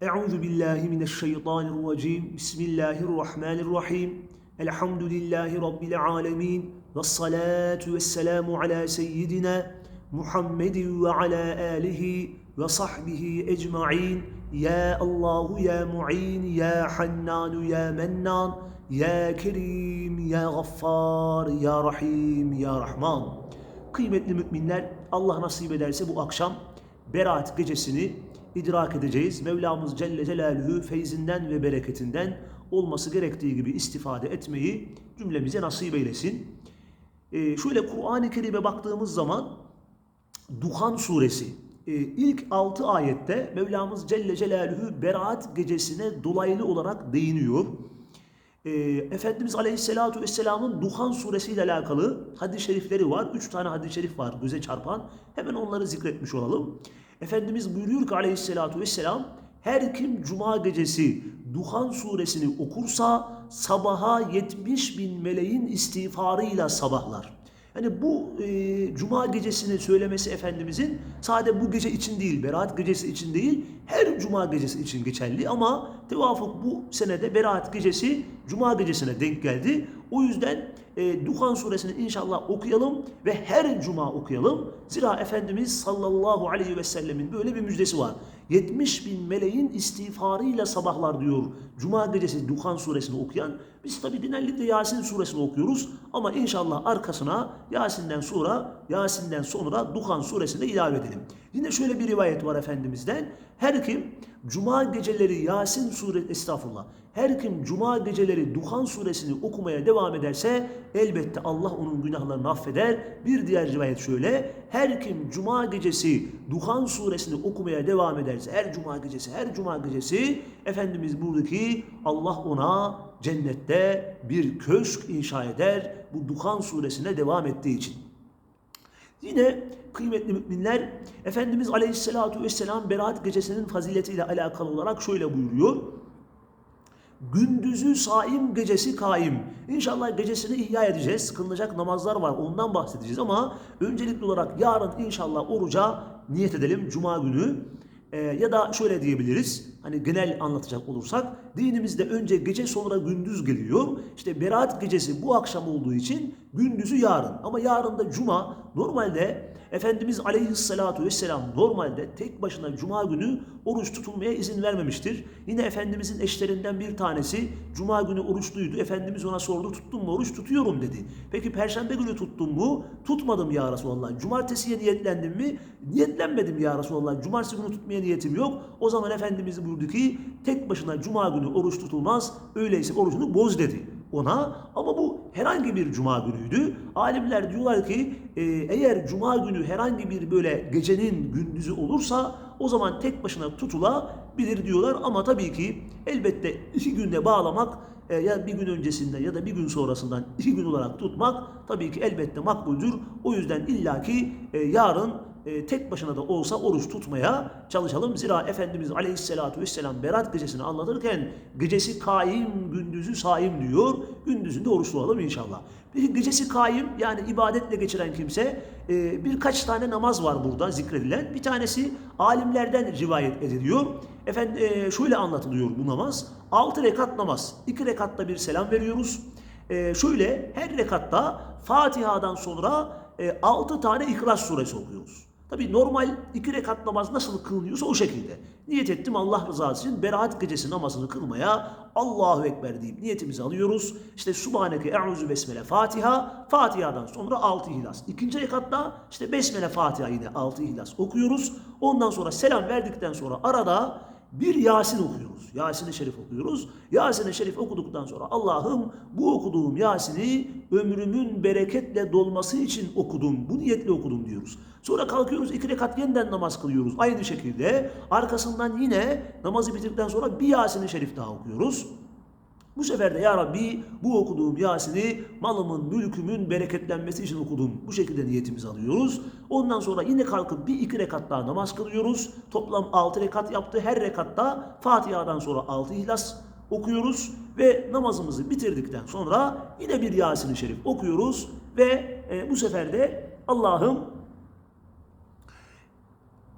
Euzu billahi mineşşeytanirracim. Bismillahirrahmanirrahim. Elhamdülillahi rabbil alamin. Ves salatu vesselamu ala seyyidina Muhammedin ve ala alihi ve sahbihi ecmaîn. Ya Allahu ya Muin ya Hannan ya Mennan ya Kerim ya Gaffar ya Rahim ya Rahman. Kıymetli müminler Allah nasip ederse bu akşam Berat gecesini idrak edeceğiz. Mevlamız Celle Celaluhu feyzinden ve bereketinden olması gerektiği gibi istifade etmeyi cümlemize nasip eylesin. Ee, şöyle Kur'an-ı Kerim'e baktığımız zaman Duhan suresi e, ilk 6 ayette Mevlamız Celle Celaluhu Berat gecesine dolaylı olarak değiniyor. E, Efendimiz Aleyhisselatü Vesselam'ın Duhan suresiyle alakalı hadis-i şerifleri var. Üç tane hadis-i şerif var göze çarpan. Hemen onları zikretmiş olalım. Efendimiz buyuruyor ki Aleyhisselatü Vesselam her kim cuma gecesi Duhan suresini okursa sabaha 70 bin meleğin istiğfarıyla sabahlar. Yani bu e, cuma gecesini söylemesi Efendimizin sade bu gece için değil, Berat gecesi için değil, her cuma gecesi için geçerli ama tevafuk bu senede Berat gecesi cuma gecesine denk geldi. O yüzden e, Duhan suresini inşallah okuyalım ve her cuma okuyalım. Zira Efendimiz sallallahu aleyhi ve sellemin böyle bir müjdesi var. 70 bin meleğin istiğfarıyla sabahlar diyor. Cuma gecesi Duhan suresini okuyan. Biz tabi genellikle Yasin suresini okuyoruz. Ama inşallah arkasına Yasin'den sonra, Yasin'den sonra Duhan suresini ilave edelim. Yine şöyle bir rivayet var Efendimiz'den. Her kim Cuma geceleri Yasin suresi, estağfurullah. Her kim Cuma geceleri Duhan suresini okumaya devam ederse elbette Allah onun günahlarını affeder. Bir diğer rivayet şöyle. Her kim Cuma gecesi Duhan suresini okumaya devam ederse her Cuma gecesi her Cuma gecesi Efendimiz buradaki Allah ona cennette bir köşk inşa eder. Bu Duhan suresine devam ettiği için. Yine kıymetli müminler Efendimiz Aleyhisselatü Vesselam Berat gecesinin faziletiyle alakalı olarak şöyle buyuruyor. Gündüzü saim, gecesi kaim. İnşallah gecesini ihya edeceğiz. Kılınacak namazlar var. Ondan bahsedeceğiz ama öncelikli olarak yarın inşallah oruca niyet edelim. Cuma günü. Ee, ya da şöyle diyebiliriz. Hani genel anlatacak olursak dinimizde önce gece sonra gündüz geliyor. İşte Berat gecesi bu akşam olduğu için gündüzü yarın. Ama yarın da cuma. Normalde Efendimiz Aleyhisselatü Vesselam normalde tek başına cuma günü oruç tutulmaya izin vermemiştir. Yine Efendimizin eşlerinden bir tanesi cuma günü oruçluydu. Efendimiz ona sordu tuttun mu oruç tutuyorum dedi. Peki perşembe günü tuttun mu? Tutmadım ya Resulallah. Cumartesiye niyetlendim mi? Niyetlenmedim ya Resulallah. Cumartesi günü tutmaya niyetim yok. O zaman Efendimiz buyurdu ki tek başına cuma günü oruç tutulmaz. Öyleyse orucunu boz dedi ona ama bu herhangi bir cuma günüydü. Alimler diyorlar ki e, eğer cuma günü herhangi bir böyle gecenin gündüzü olursa o zaman tek başına tutulabilir diyorlar ama tabii ki elbette iki günde bağlamak e, ya bir gün öncesinde ya da bir gün sonrasından iki gün olarak tutmak tabii ki elbette makbuldür. O yüzden illaki e, yarın e, tek başına da olsa oruç tutmaya çalışalım. Zira Efendimiz Aleyhisselatü Vesselam Berat gecesini anlatırken gecesi kaim, gündüzü saim diyor. Gündüzünde oruç tutalım inşallah. Peki gecesi kaim yani ibadetle geçiren kimse e, birkaç tane namaz var burada zikredilen. Bir tanesi alimlerden rivayet ediliyor. Efendim e, şöyle anlatılıyor bu namaz. 6 rekat namaz. 2 rekatta bir selam veriyoruz. E, şöyle her rekatta Fatiha'dan sonra e, 6 tane İhlas suresi okuyoruz. Tabi normal iki rekat namaz nasıl kılınıyorsa o şekilde. Niyet ettim Allah rızası için Berat gecesi namazını kılmaya Allahu Ekber deyip niyetimizi alıyoruz. İşte Subhaneke Eûzü Besmele Fatiha. Fatiha'dan sonra altı ihlas. İkinci rekatta işte Besmele Fatiha yine altı ihlas okuyoruz. Ondan sonra selam verdikten sonra arada bir Yasin okuyoruz. Yasin-i Şerif okuyoruz. Yasin-i Şerif okuduktan sonra Allah'ım bu okuduğum Yasin'i ömrümün bereketle dolması için okudum. Bu niyetle okudum diyoruz. Sonra kalkıyoruz iki rekat yeniden namaz kılıyoruz. Aynı şekilde arkasından yine namazı bitirdikten sonra bir Yasin-i Şerif daha okuyoruz. Bu sefer de ya Rabbi bu okuduğum Yasin'i malımın, mülkümün bereketlenmesi için okudum. Bu şekilde niyetimizi alıyoruz. Ondan sonra yine kalkıp bir iki rekat daha namaz kılıyoruz. Toplam altı rekat yaptı. Her rekatta Fatiha'dan sonra altı ihlas okuyoruz. Ve namazımızı bitirdikten sonra yine bir Yasin-i Şerif okuyoruz. Ve e, bu sefer de Allah'ım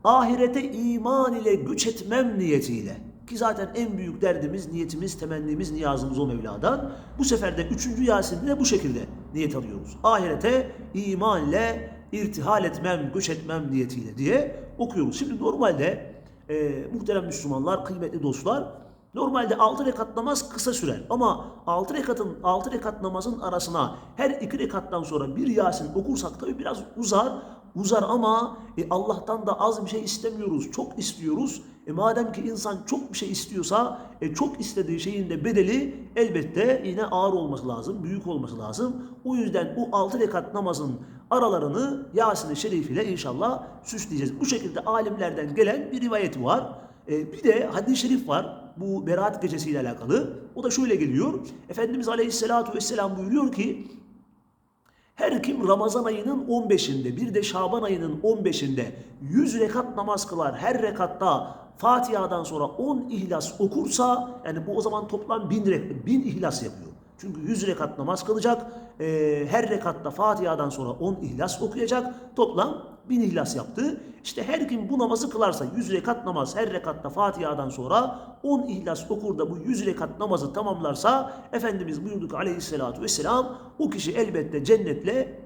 ahirete iman ile güç etmem niyetiyle Ki zaten en büyük derdimiz, niyetimiz, temennimiz, niyazımız o Mevla'dan. Bu sefer de 3. Yasin'de de bu şekilde niyet alıyoruz. Ahirete iman ile irtihal etmem, göç etmem niyetiyle diye okuyoruz. Şimdi normalde e, muhterem Müslümanlar, kıymetli dostlar, normalde 6 rekat namaz kısa sürer. Ama 6 rekatın 6 rekat namazın arasına her 2 rekattan sonra bir Yasin okursak tabi biraz uzar. Uzar ama e, Allah'tan da az bir şey istemiyoruz. Çok istiyoruz. E, madem ki insan çok bir şey istiyorsa e, çok istediği şeyin de bedeli elbette yine ağır olması lazım, büyük olması lazım. O yüzden bu 6 rekat namazın aralarını Yasin-i Şerif ile inşallah süsleyeceğiz. Bu şekilde alimlerden gelen bir rivayet var. E, bir de hadis-i şerif var bu Berat gecesiyle alakalı. O da şöyle geliyor. Efendimiz Aleyhisselatü Vesselam buyuruyor ki her kim Ramazan ayının 15'inde bir de Şaban ayının 15'inde 100 rekat namaz kılar. Her rekatta Fatiha'dan sonra 10 ihlas okursa yani bu o zaman toplam 1000, re- 1000 ihlas yapıyor. Çünkü 100 rekat namaz kılacak. Ee, her rekatta Fatiha'dan sonra 10 ihlas okuyacak. Toplam 1000 ihlas yaptı. İşte her kim bu namazı kılarsa 100 rekat namaz her rekatta Fatiha'dan sonra 10 ihlas okur da bu 100 rekat namazı tamamlarsa Efendimiz buyurdu ki aleyhissalatu vesselam o kişi elbette cennetle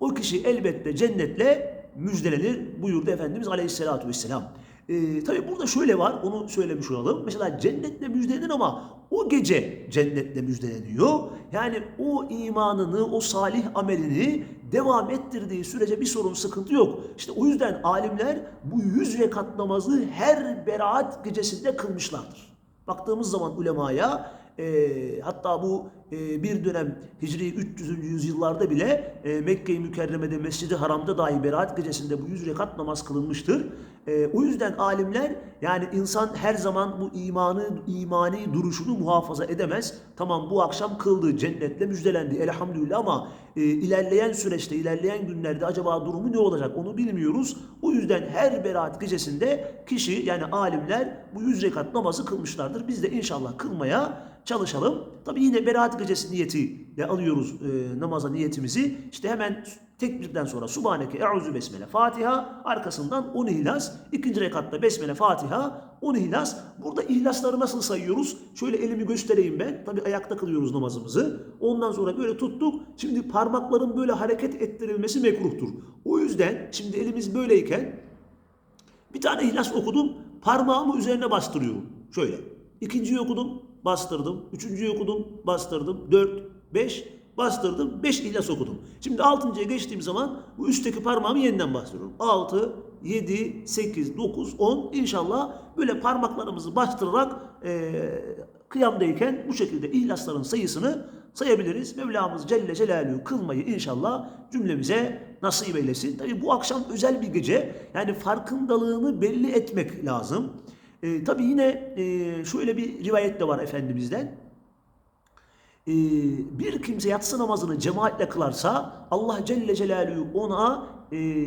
o kişi elbette cennetle müjdelenir buyurdu Efendimiz Aleyhisselatü Vesselam. Ee, Tabi burada şöyle var onu söylemiş olalım. Mesela cennetle müjdelenir ama o gece cennetle müjdeleniyor. Yani o imanını, o salih amelini devam ettirdiği sürece bir sorun, sıkıntı yok. İşte o yüzden alimler bu yüz rekat namazı her beraat gecesinde kılmışlardır. Baktığımız zaman ulemaya e, hatta bu e, bir dönem Hicri 300. yüzyıllarda bile e, Mekke-i Mükerreme'de Mescid-i Haram'da dahi beraat gecesinde bu yüz rekat namaz kılınmıştır. E, o yüzden alimler yani insan her zaman bu imanı imani duruşunu muhafaza edemez. Tamam bu akşam kıldı, cennetle müjdelendi elhamdülillah ama e, ilerleyen süreçte, ilerleyen günlerde acaba durumu ne olacak onu bilmiyoruz. O yüzden her beraat gecesinde kişi yani alimler bu yüz rekat namazı kılmışlardır. Biz de inşallah kılmaya çalışalım. Tabi yine beraat gecesi niyetiyle alıyoruz e, namaza niyetimizi. İşte hemen tekbirden sonra Subhaneke Eûzü Besmele Fatiha arkasından 10 ihlas. ikinci rekatta Besmele Fatiha 10 ihlas. Burada ihlasları nasıl sayıyoruz? Şöyle elimi göstereyim ben. Tabi ayakta kılıyoruz namazımızı. Ondan sonra böyle tuttuk. Şimdi parmakların böyle hareket ettirilmesi mekruhtur. O yüzden şimdi elimiz böyleyken bir tane ihlas okudum. Parmağımı üzerine bastırıyorum. Şöyle. İkinciyi okudum, bastırdım. Üçüncüyü okudum, bastırdım. Dört, beş, bastırdım. Beş ihlas okudum. Şimdi altıncıya geçtiğim zaman bu üstteki parmağımı yeniden bastırıyorum. Altı, yedi, sekiz, dokuz, on. İnşallah böyle parmaklarımızı bastırarak eee kıyamdayken bu şekilde ihlasların sayısını sayabiliriz. Mevlamız Celle Celaluhu kılmayı inşallah cümlemize nasip eylesin. Tabi bu akşam özel bir gece. Yani farkındalığını belli etmek lazım. E, tabii yine e, şöyle bir rivayet de var Efendimiz'den. E, bir kimse yatsı namazını cemaatle kılarsa Allah Celle Celaluhu ona e,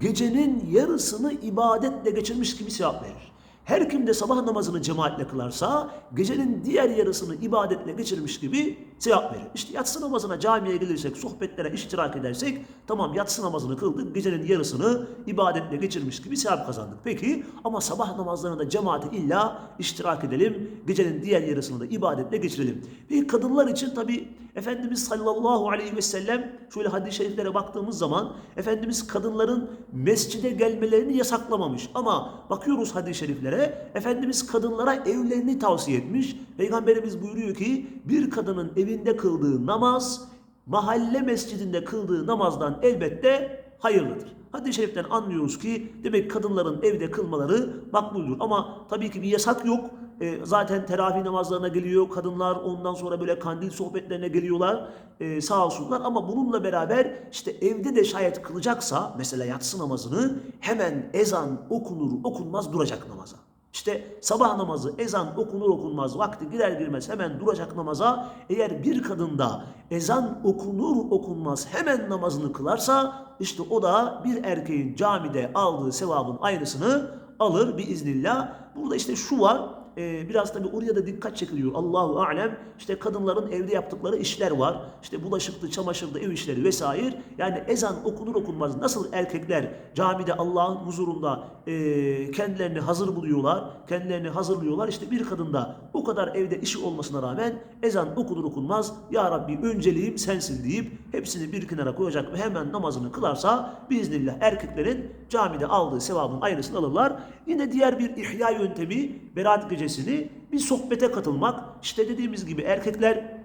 gecenin yarısını ibadetle geçirmiş gibi sevap verir. Her kim de sabah namazını cemaatle kılarsa gecenin diğer yarısını ibadetle geçirmiş gibi sevap verir. İşte yatsı namazına camiye gelirsek, sohbetlere iştirak edersek tamam yatsı namazını kıldık, gecenin yarısını ibadetle geçirmiş gibi sevap kazandık. Peki ama sabah namazlarında cemaate illa iştirak edelim, gecenin diğer yarısını da ibadetle geçirelim. Peki kadınlar için tabi Efendimiz sallallahu aleyhi ve sellem şöyle hadis-i şeriflere baktığımız zaman Efendimiz kadınların mescide gelmelerini yasaklamamış. Ama bakıyoruz hadis-i şeriflere Efendimiz kadınlara evlerini tavsiye etmiş. Peygamberimiz buyuruyor ki bir kadının evinde kıldığı namaz mahalle mescidinde kıldığı namazdan elbette hayırlıdır. Hadis-i şeriften anlıyoruz ki demek kadınların evde kılmaları makbuldür. Ama tabii ki bir yasak yok. E, zaten teravih namazlarına geliyor kadınlar ondan sonra böyle kandil sohbetlerine geliyorlar e, sağ olsunlar ama bununla beraber işte evde de şayet kılacaksa mesela yatsı namazını hemen ezan okunur okunmaz duracak namaza. İşte sabah namazı ezan okunur okunmaz vakti girer girmez hemen duracak namaza eğer bir kadında ezan okunur okunmaz hemen namazını kılarsa işte o da bir erkeğin camide aldığı sevabın aynısını alır biiznillah. Burada işte şu var e, biraz tabii oraya da dikkat çekiliyor. Allahu alem. İşte kadınların evde yaptıkları işler var. İşte bulaşıktı, çamaşırdı, ev işleri vesaire. Yani ezan okunur okunmaz nasıl erkekler camide Allah'ın huzurunda e, kendilerini hazır buluyorlar, kendilerini hazırlıyorlar. İşte bir kadın da o kadar evde işi olmasına rağmen ezan okunur okunmaz Ya Rabbi önceliğim sensin deyip hepsini bir kenara koyacak ve hemen namazını kılarsa biiznillah erkeklerin camide aldığı sevabın aynısını alırlar. Yine diğer bir ihya yöntemi Berat gecesini bir sohbete katılmak. İşte dediğimiz gibi erkekler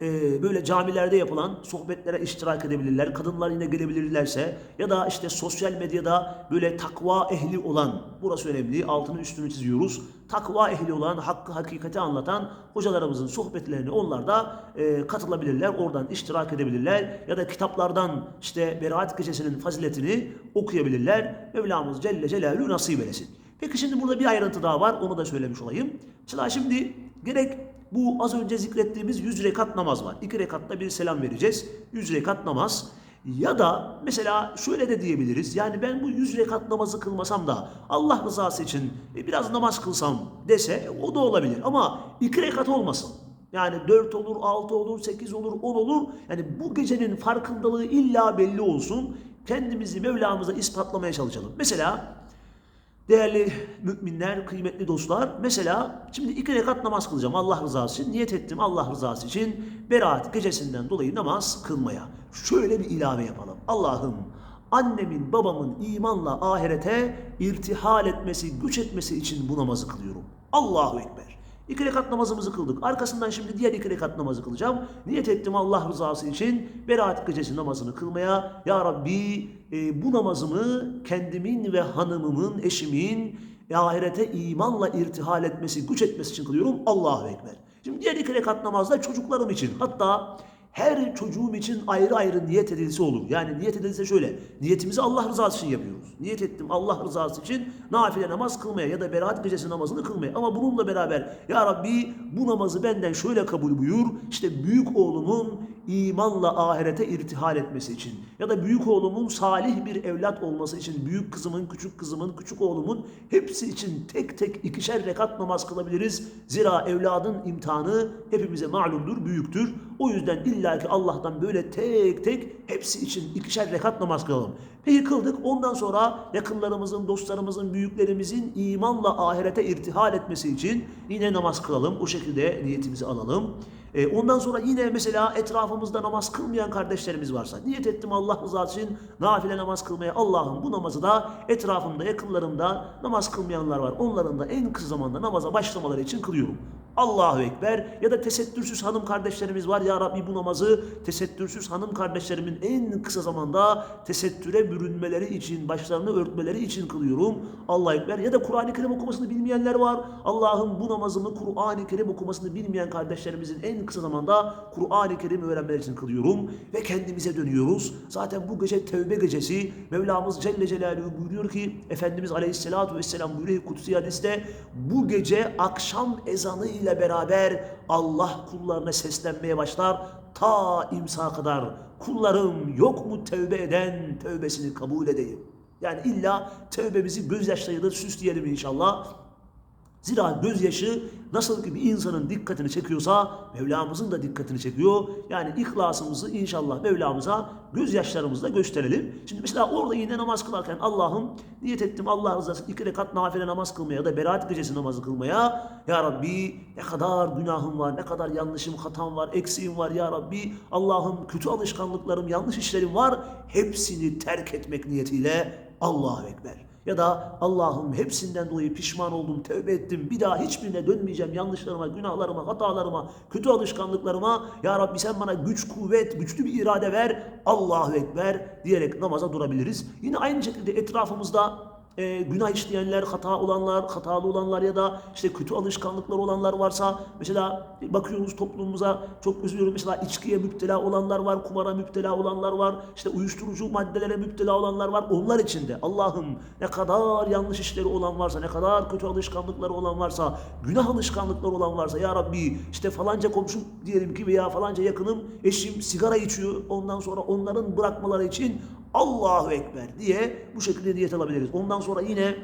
e, böyle camilerde yapılan sohbetlere iştirak edebilirler. Kadınlar yine gelebilirlerse ya da işte sosyal medyada böyle takva ehli olan, burası önemli, altını üstünü çiziyoruz. Takva ehli olan, hakkı hakikati anlatan hocalarımızın sohbetlerine onlar da e, katılabilirler. Oradan iştirak edebilirler. Ya da kitaplardan işte Berat Gecesi'nin faziletini okuyabilirler. Mevlamız Celle Celaluhu nasip eylesin. Peki şimdi burada bir ayrıntı daha var. Onu da söylemiş olayım. Mesela şimdi gerek bu az önce zikrettiğimiz 100 rekat namaz var. 2 rekatta bir selam vereceğiz. 100 rekat namaz. Ya da mesela şöyle de diyebiliriz. Yani ben bu 100 rekat namazı kılmasam da Allah rızası için e, biraz namaz kılsam dese o da olabilir. Ama 2 rekat olmasın. Yani 4 olur, 6 olur, 8 olur, 10 olur. Yani bu gecenin farkındalığı illa belli olsun. Kendimizi Mevlamıza ispatlamaya çalışalım. Mesela Değerli müminler, kıymetli dostlar. Mesela şimdi iki rekat namaz kılacağım Allah rızası için. Niyet ettim Allah rızası için beraat gecesinden dolayı namaz kılmaya. Şöyle bir ilave yapalım. Allah'ım annemin babamın imanla ahirete irtihal etmesi, güç etmesi için bu namazı kılıyorum. Allahu Ekber. İki rekat namazımızı kıldık. Arkasından şimdi diğer iki rekat namazı kılacağım. Niyet ettim Allah rızası için Berat gecesi namazını kılmaya. Ya Rabbi e, bu namazımı kendimin ve hanımımın, eşimin ahirete imanla irtihal etmesi, güç etmesi için kılıyorum. Allahu Ekber. Şimdi diğer iki rekat namazda çocuklarım için hatta her çocuğum için ayrı ayrı niyet edilse olur. Yani niyet edilse şöyle. Niyetimizi Allah rızası için yapıyoruz. Niyet ettim Allah rızası için nafile namaz kılmaya ya da beraat gecesi namazını kılmaya. Ama bununla beraber ya Rabbi bu namazı benden şöyle kabul buyur. İşte büyük oğlumun imanla ahirete irtihal etmesi için ya da büyük oğlumun salih bir evlat olması için büyük kızımın, küçük kızımın, küçük oğlumun hepsi için tek tek ikişer rekat namaz kılabiliriz. Zira evladın imtihanı hepimize malumdur, büyüktür. O yüzden illaki Allah'tan böyle tek tek hepsi için ikişer rekat namaz kılalım. Peki kıldık ondan sonra yakınlarımızın, dostlarımızın, büyüklerimizin imanla ahirete irtihal etmesi için yine namaz kılalım. O şekilde niyetimizi alalım. E, ondan sonra yine mesela etrafımızda namaz kılmayan kardeşlerimiz varsa niyet ettim Allah rızası için nafile namaz kılmaya Allah'ım bu namazı da etrafımda yakınlarımda namaz kılmayanlar var. Onların da en kısa zamanda namaza başlamaları için kılıyorum. Allahu Ekber ya da tesettürsüz hanım kardeşlerimiz var. Ya Rabbi bu namazı tesettürsüz hanım kardeşlerimin en kısa zamanda tesettüre bürünmeleri için, başlarını örtmeleri için kılıyorum. Allahu Ekber ya da Kur'an-ı Kerim okumasını bilmeyenler var. Allah'ım bu namazımı Kur'an-ı Kerim okumasını bilmeyen kardeşlerimizin en kısa zamanda Kur'an-ı Kerim öğrenmeleri için kılıyorum ve kendimize dönüyoruz. Zaten bu gece tevbe gecesi Mevlamız Celle Celaluhu buyuruyor ki Efendimiz Aleyhisselatü Vesselam buyuruyor Kutsi Hadis'te bu gece akşam ezanı ile beraber Allah kullarına seslenmeye başlar ta imsa kadar kullarım yok mu tövbe eden tövbesini kabul edeyim. Yani illa tövbemizi gözyaşlarıyla süsleyelim inşallah. Zira gözyaşı nasıl ki bir insanın dikkatini çekiyorsa Mevlamızın da dikkatini çekiyor. Yani ihlasımızı inşallah Mevlamıza gözyaşlarımızla gösterelim. Şimdi mesela orada yine namaz kılarken Allah'ım niyet ettim Allah rızası iki rekat nafile namaz kılmaya ya da beraat gecesi namazı kılmaya. Ya Rabbi ne kadar günahım var, ne kadar yanlışım, hatam var, eksiğim var ya Rabbi. Allah'ım kötü alışkanlıklarım, yanlış işlerim var. Hepsini terk etmek niyetiyle Allahu Ekber. Ya da Allah'ım hepsinden dolayı pişman oldum, tövbe ettim. Bir daha hiçbirine dönmeyeceğim. Yanlışlarıma, günahlarıma, hatalarıma, kötü alışkanlıklarıma. Ya Rabbi sen bana güç, kuvvet, güçlü bir irade ver. Allahu Ekber diyerek namaza durabiliriz. Yine aynı şekilde etrafımızda e, günah işleyenler, hata olanlar, hatalı olanlar ya da işte kötü alışkanlıklar olanlar varsa mesela bakıyoruz toplumumuza çok üzülüyorum mesela içkiye müptela olanlar var, kumara müptela olanlar var, işte uyuşturucu maddelere müptela olanlar var. Onlar için de Allah'ım ne kadar yanlış işleri olan varsa, ne kadar kötü alışkanlıkları olan varsa, günah alışkanlıkları olan varsa ya Rabbi işte falanca komşum diyelim ki veya falanca yakınım, eşim sigara içiyor. Ondan sonra onların bırakmaları için Allahu Ekber diye bu şekilde niyet alabiliriz. Ondan sonra yine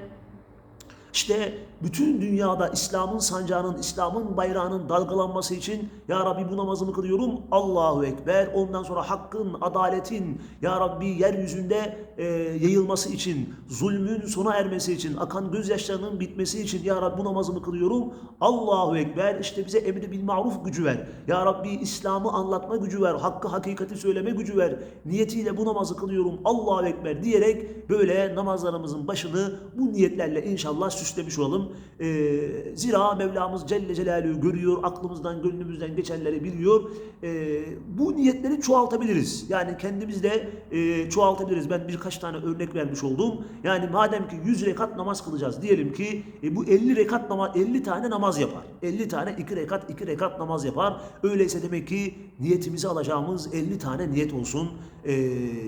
İşte bütün dünyada İslam'ın sancağının, İslam'ın bayrağının dalgalanması için Ya Rabbi bu namazımı kılıyorum. Allahu Ekber. Ondan sonra hakkın, adaletin Ya Rabbi yeryüzünde e, yayılması için, zulmün sona ermesi için, akan gözyaşlarının bitmesi için Ya Rabbi bu namazımı kılıyorum. Allahu Ekber. İşte bize emri bil maruf gücü ver. Ya Rabbi İslam'ı anlatma gücü ver. Hakkı hakikati söyleme gücü ver. Niyetiyle bu namazı kılıyorum. Allahu Ekber diyerek böyle namazlarımızın başını bu niyetlerle inşallah süslemiş olalım. Ee, zira Mevlamız Celle Celaluhu görüyor, aklımızdan, gönlümüzden geçenleri biliyor. Ee, bu niyetleri çoğaltabiliriz. Yani kendimizde e, çoğaltabiliriz. Ben birkaç tane örnek vermiş oldum. Yani madem ki 100 rekat namaz kılacağız diyelim ki e, bu 50 rekat namaz 50 tane namaz yapar. 50 tane 2 rekat 2 rekat namaz yapar. Öyleyse demek ki niyetimizi alacağımız 50 tane niyet olsun. Ee,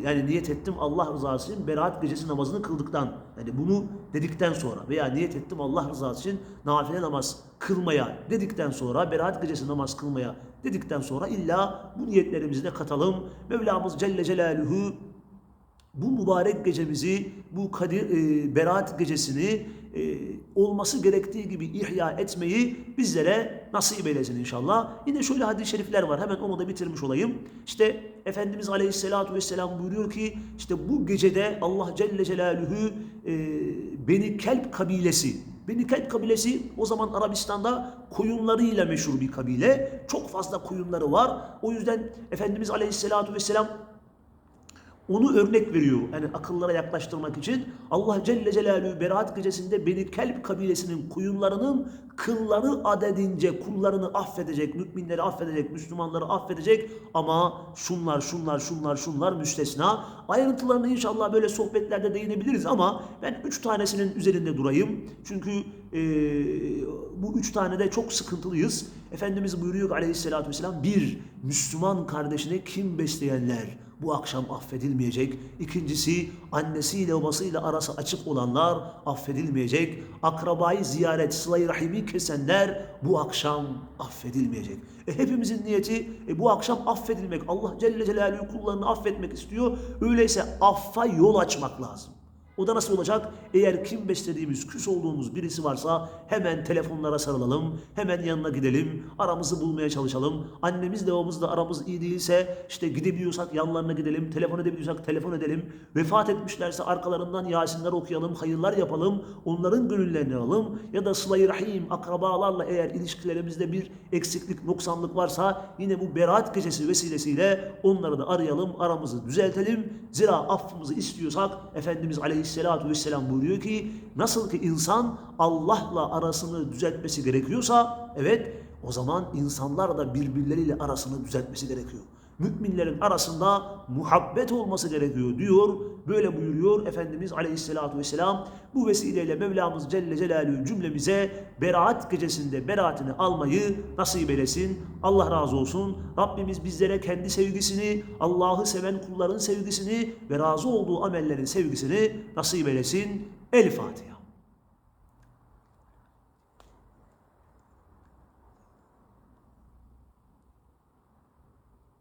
yani niyet ettim Allah rızası için beraat gecesi namazını kıldıktan. Yani bunu dedikten sonra veya niyet ettim Allah rızası için nafile namaz kılmaya dedikten sonra beraat gecesi namaz kılmaya dedikten sonra illa bu niyetlerimizi de katalım. Mevlamız Celle Celaluhu bu mübarek gecemizi, bu Kadir e, Berat gecesini e, olması gerektiği gibi ihya etmeyi bizlere nasip eylesin inşallah. Yine şöyle hadis-i şerifler var. Hemen onu da bitirmiş olayım. İşte Efendimiz Aleyhisselatü Vesselam buyuruyor ki işte bu gecede Allah Celle Celaluhu e, Beni Kelp kabilesi Beni Kelp kabilesi o zaman Arabistan'da koyunlarıyla meşhur bir kabile. Çok fazla koyunları var. O yüzden Efendimiz Aleyhisselatü Vesselam onu örnek veriyor. Yani akıllara yaklaştırmak için Allah Celle Celaluhu Berat gecesinde Beni Kelp kabilesinin koyunlarının kılları adedince kullarını affedecek, müminleri affedecek, Müslümanları affedecek ama şunlar, şunlar, şunlar, şunlar müstesna. Ayrıntılarını inşallah böyle sohbetlerde değinebiliriz ama ben üç tanesinin üzerinde durayım. Çünkü e, bu üç tane de çok sıkıntılıyız. Efendimiz buyuruyor aleyhissalatü vesselam bir, Müslüman kardeşine kim besleyenler bu akşam affedilmeyecek. İkincisi annesiyle babasıyla arası açık olanlar affedilmeyecek. Akrabayı ziyaret, sıla-i rahimi kesenler bu akşam affedilmeyecek. E, hepimizin niyeti e, bu akşam affedilmek. Allah Celle Celaluhu kullarını affetmek istiyor. Öyleyse affa yol açmak lazım. O da nasıl olacak? Eğer kim beslediğimiz, küs olduğumuz birisi varsa hemen telefonlara sarılalım, hemen yanına gidelim, aramızı bulmaya çalışalım. Annemiz de babamız da aramız iyi değilse işte gidebiliyorsak yanlarına gidelim, telefon edebiliyorsak telefon edelim. Vefat etmişlerse arkalarından Yasinler okuyalım, hayırlar yapalım, onların gönüllerini alalım. Ya da sıla-i rahim, akrabalarla eğer ilişkilerimizde bir eksiklik, noksanlık varsa yine bu berat gecesi vesilesiyle onları da arayalım, aramızı düzeltelim. Zira affımızı istiyorsak Efendimiz Aleyhisselatü Vesselam buyuruyor ki nasıl ki insan Allah'la arasını düzeltmesi gerekiyorsa evet o zaman insanlar da birbirleriyle arasını düzeltmesi gerekiyor. Müminlerin arasında muhabbet olması gerekiyor diyor. Böyle buyuruyor Efendimiz Aleyhisselatü Vesselam. Bu vesileyle Mevlamız Celle Celaluhu cümlemize beraat gecesinde beraatini almayı nasip eylesin. Allah razı olsun. Rabbimiz bizlere kendi sevgisini, Allah'ı seven kulların sevgisini ve razı olduğu amellerin sevgisini nasip eylesin. El Fatiha.